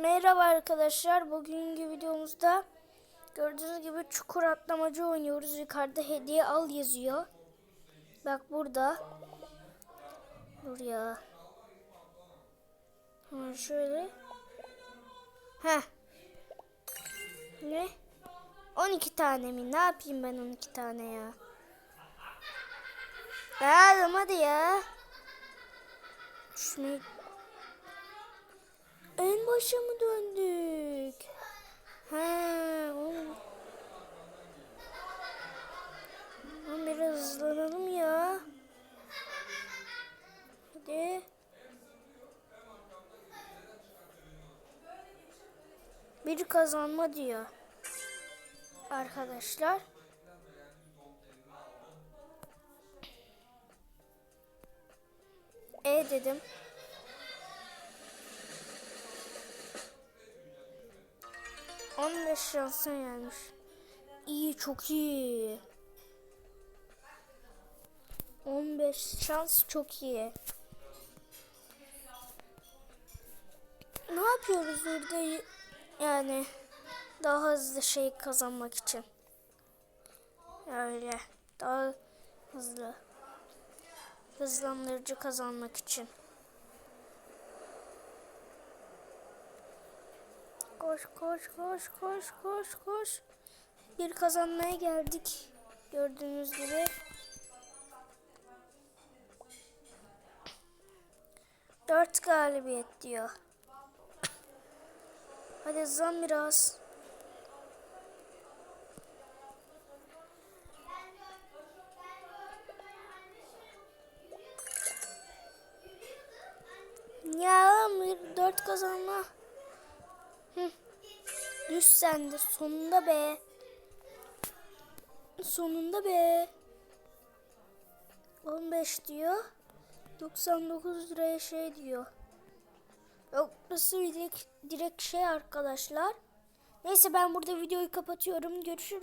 Merhaba arkadaşlar. Bugünkü videomuzda gördüğünüz gibi çukur atlamacı oynuyoruz. Yukarıda hediye al yazıyor. Bak burada. Dur ya. Hemen şöyle. Heh. Ne? 12 tane mi? Ne yapayım ben 12 tane ya? Geldim hadi ya. Düşmeyi başa mı döndük? He, oğlum. Lan biraz hızlanalım ya. Hadi. Bir kazanma diyor. Arkadaşlar. E dedim. On beş şansın gelmiş. İyi çok iyi. 15 şans çok iyi. Ne yapıyoruz burada yani daha hızlı şey kazanmak için. Öyle daha hızlı hızlandırıcı kazanmak için. Koş koş koş koş koş koş. Bir kazanmaya geldik. Gördüğünüz gibi. Dört galibiyet diyor. Hadi hızlan biraz. Ya dört kazanma. Hı. Düş sen de sonunda be. Sonunda be. 15 diyor. 99 liraya şey diyor. Yok burası direkt, direkt şey arkadaşlar. Neyse ben burada videoyu kapatıyorum. Görüşürüz.